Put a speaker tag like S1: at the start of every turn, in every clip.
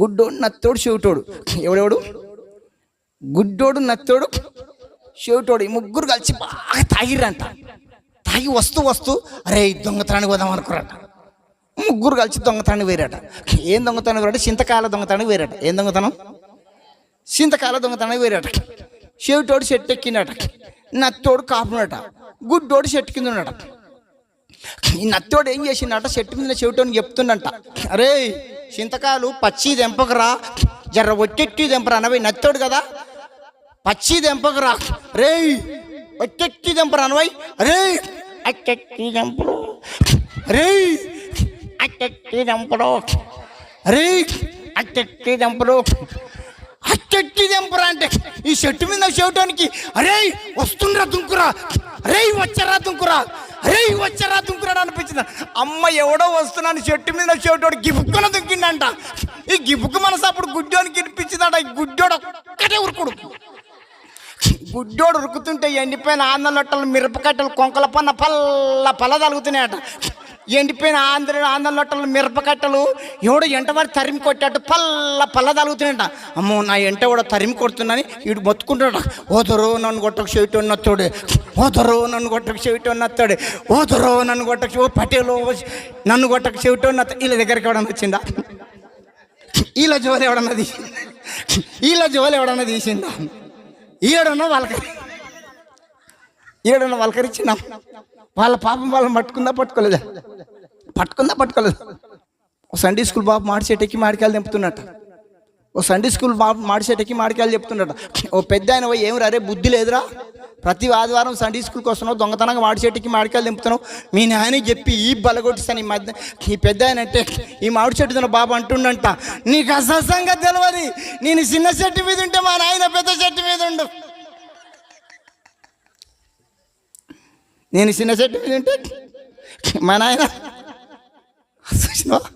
S1: గుడ్డోడు నత్తోడు చెవిటోడు. ఎవడెవడు? గుడ్డోడు నత్తోడు చెవిటోడు. ఈ ముగ్గురు కలిసి బాగా తాగిర్రంట. తాగి వస్తూ వస్తూ అరే దొంగతనానికి పోదాం అనుకురట ముగ్గురు కలిసి దొంగతనానికి వేరట ఏం దొంగతనం వేరట చింతకాల దొంగతనానికి వేరట ఏం దొంగతనం? చింతకాల దొంగతనానికి వేరట చెవిటోడు చెట్టు ఎక్కినట నత్తోడు కాపునట గుడ్డోడు చెట్టు కింద ఉన్నట ఈ నత్తోడు ఏం చేసిండట? చెట్టు మీద చెవిటోని చెప్తుండట. అరే చింతకాయలు పచ్చి దెంపకరా జర్ర ఒట్టెట్టి దెంపరా అనవై నత్తోడు కదా. పచ్చి దెంపకరా రే ఒట్టెట్టి దెంపరా అనవై రే అట్టెట్టి దెంపడు రే అట్టెట్టి దెంపడు రే అట్టెట్టి దెంపడు అట్టెట్టి దెంపరా అంటే ఈ చెట్టు మీద చేయటానికి అరే వస్తుండ్రా దుంకురా. రే వచ్చరా దుంకురా. అరే వచ్చారా దుంకురా అనిపించింది. అమ్మ ఎవడో వస్తున్నాను చెట్టు మీద చెవిటోడు గిబుక్కున దుంకిండంట ఈ గిబుక్కు మనసు అప్పుడు గుడ్డోనికి వినిపించిందంట. ఈ గుడ్డోడు ఒక్కటే ఉరుకుడు. గుడ్డోడు ఉరుకుతుంటే ఎండిపోయిన ఆంధ్ర మిరపకట్టలు కొంకల పన్న పల్ల పల్ల తలుగుతున్నాయట ఎండిపోయిన ఆంధ్ర ఆంధ్ర లొట్టలు మిరపకట్టలు ఎవడో ఎంటవారి తరిమి కొట్టాడు పల్ల పల్ల తలుగుతున్నాయట అమ్మో నా ఎంట కూడా తరిమి కొడుతున్నాని వీడు బతుకుంటాడు ఓదరు నన్ను కొట్టకు చెవిటి ఉన్నత్తాడు ఓదరు నన్ను కొట్టకు చెవిటి ఉన్నత్తాడు ఓదరు నన్ను కొట్టకు ఓ పటేలు నన్ను కొట్టకు చెవిటి ఉన్నత్త వీళ్ళ దగ్గరికి ఎవడన్నా వచ్చిందా? వీళ్ళ జోలు ఎవడన్నా తీసి వీళ్ళ జోలు ఎవడన్నా తీసిందా? ఈడన్నా వాళ్ళకి ఈడన్నా వాళ్ళకరిచ్చినాం వాళ్ళ పాపం వాళ్ళని పట్టుకుందా పట్టుకోలేదా? పట్టుకుందా పట్టుకోలేదు? ఓ సండే స్కూల్ బాబు మాడి చెట్టుకి మాడికాయలు తెంపుతున్నట్ట ఓ సండే స్కూల్ బాబు మాడి చెట్టుకి మాడికాయలు చెప్తున్నట్ట ఓ పెద్ద ఆయన పోయి ఏమి రే బుద్ధి లేదురా? ప్రతి ఆదివారం సండే స్కూల్కి వస్తున్నావు దొంగతనంగా మాడి మాడికాయలు తెంపుతున్నావు. మీ నాయనకి చెప్పి ఈ బలగొట్టిస్తాను ఈ మధ్య ఈ పెద్ద ఆయన అంటే ఈ మామిడి చెట్టు తిన బాబు అంటుండంట నీకు అసహసంగా తెలియదు నేను చిన్న చెట్టు మీద ఉంటే మా నాయన పెద్ద చెట్టు మీద ఉండు. నేను చిన్న చెట్టు మీద ఉంటే మా నాయన చూసినావా?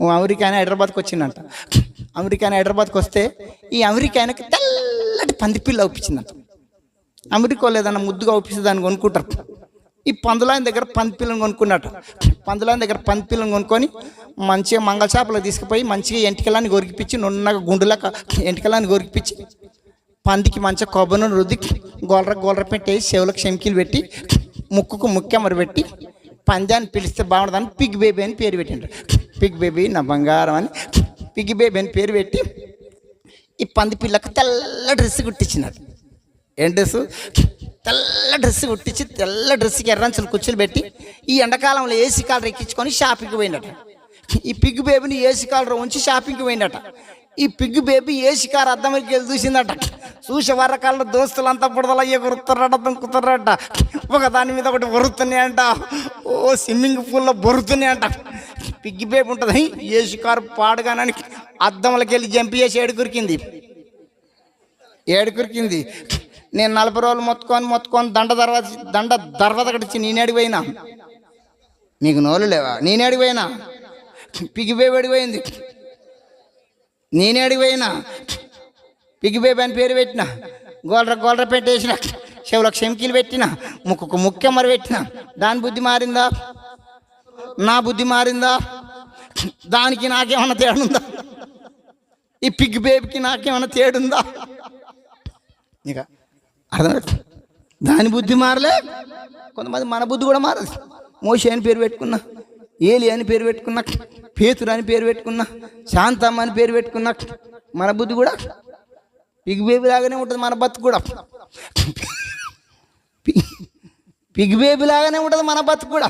S1: ఓ అమెరికా ఆయన హైదరాబాద్కి వచ్చిందంట. అమెరికా ఆయన హైదరాబాద్కి వస్తే ఈ అమెరికా ఆయనకి తెల్లటి పందిపిల్ల అవుపించిందంట అమెరికా లేదన్న ముద్దుగా ఒప్పిస్తే దాన్ని కొనుక్కుంటారు. ఈ పందులాయన దగ్గర పందిపిల్లను కొనుక్కున్నట్టు. పందులాయన దగ్గర పందిపిల్లను కొనుక్కొని మంచిగా మంగళ చేపలు తీసుకుపోయి మంచిగా ఎంటికలాన్ని గొరికిపించి నున్నగా గుండులాక ఎంటికలాన్ని గొరికిపించి పందికి మంచిగా కొబ్బరిని రుద్ది గోలర గోలర పెట్టేసి చెవులకు శంకిలు పెట్టి ముక్కుకు ముక్కెమరు పెట్టి పంజాని పిలిస్తే బాగుంటుందని పిగ్ బేబీ అని పేరు పెట్టిండ్రు. పిగ్ బేబీ నా బంగారం అని పిగ్ బేబీ అని పేరు పెట్టి ఈ పంది పిల్లకు తెల్ల డ్రెస్ కుట్టించినారు. ఏం డ్రెస్ తెల్ల డ్రెస్ కుట్టించి తెల్ల డ్రెస్కి ఎర్రంచులు కుర్చీలు పెట్టి ఈ ఎండాకాలంలో ఏసీ కాలర్ ఎక్కించుకొని షాపింగ్కి పోయిందట ఈ పిగ్ బేబీని ఏసీ కాలర్ ఉంచి షాపింగ్కి పోయినట. ఈ పిగ్ బేబీ ఏసీ కార్ వరకు వెళ్ళి చూసిందట. చూసే వరకాళ్ళ దోస్తులంతా బుడదల అద్దం దుంకుతారట ఒక దాని మీద ఒకటి వరుతున్నాయంట ఓ స్విమ్మింగ్ పూల్లో బొరుతున్నాయంట పిగ్గి బేబీ ఉంటుంది. ఏసీ కారు పాడుగానని అద్దంలకి వెళ్ళి జంప్ చేసి ఏడుకురికింది ఏడుకురికింది నేను నలభై రోజులు మొత్తుకొని మొత్తుకొని దండ తర్వాత దండ దర్వాద కట్టించి నేనేడికి పోయినా? నీకు నోలు లేవా? నేనేడికి పోయినా? పిగి అడిగిపోయింది నేనేడికి పోయినా? పిగి అని పేరు పెట్టిన? గోల్ర గోల్ర పెట్టేసిన చెవులకు శంకీలు పెట్టిన ముక్కుకు ముక్కెమ్మరు పెట్టిన దాని బుద్ధి మారిందా? నా బుద్ధి మారిందా? దానికి నాకేమన్నా తేడుందా? ఈ పిగ్ బేబీకి నాకేమన్నా తేడుందా? ఇక అర్థం దాని బుద్ధి మారలే. కొంతమంది మన బుద్ధి కూడా మారదు. మోషి అని పేరు పెట్టుకున్నా ఏలి అని పేరు పెట్టుకున్నా పేతురు అని పేరు పెట్టుకున్నా శాంతమ్మ అని పేరు పెట్టుకున్నా మన బుద్ధి కూడా పిగ్ బేబీ లాగానే ఉంటుంది మన బతుకు కూడా. పిగ్ బేబీ లాగానే ఉంటుంది మన బతుకు కూడా.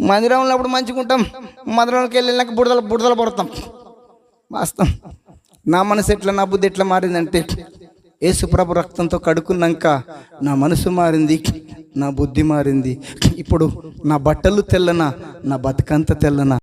S1: మందిరం అప్పుడు మంచిగా ఉంటాం. మందిరంలోకి వెళ్ళినాక బుడదల బుడదలు పడతాం. వాస్తవం. నా మనసు ఎట్లా నా బుద్ధి ఎట్లా మారిందంటే యేసుప్రభు రక్తంతో కడుక్కున్నాక నా మనసు మారింది నా బుద్ధి మారింది. ఇప్పుడు నా బట్టలు తెల్లన నా బతుకంత తెల్లన?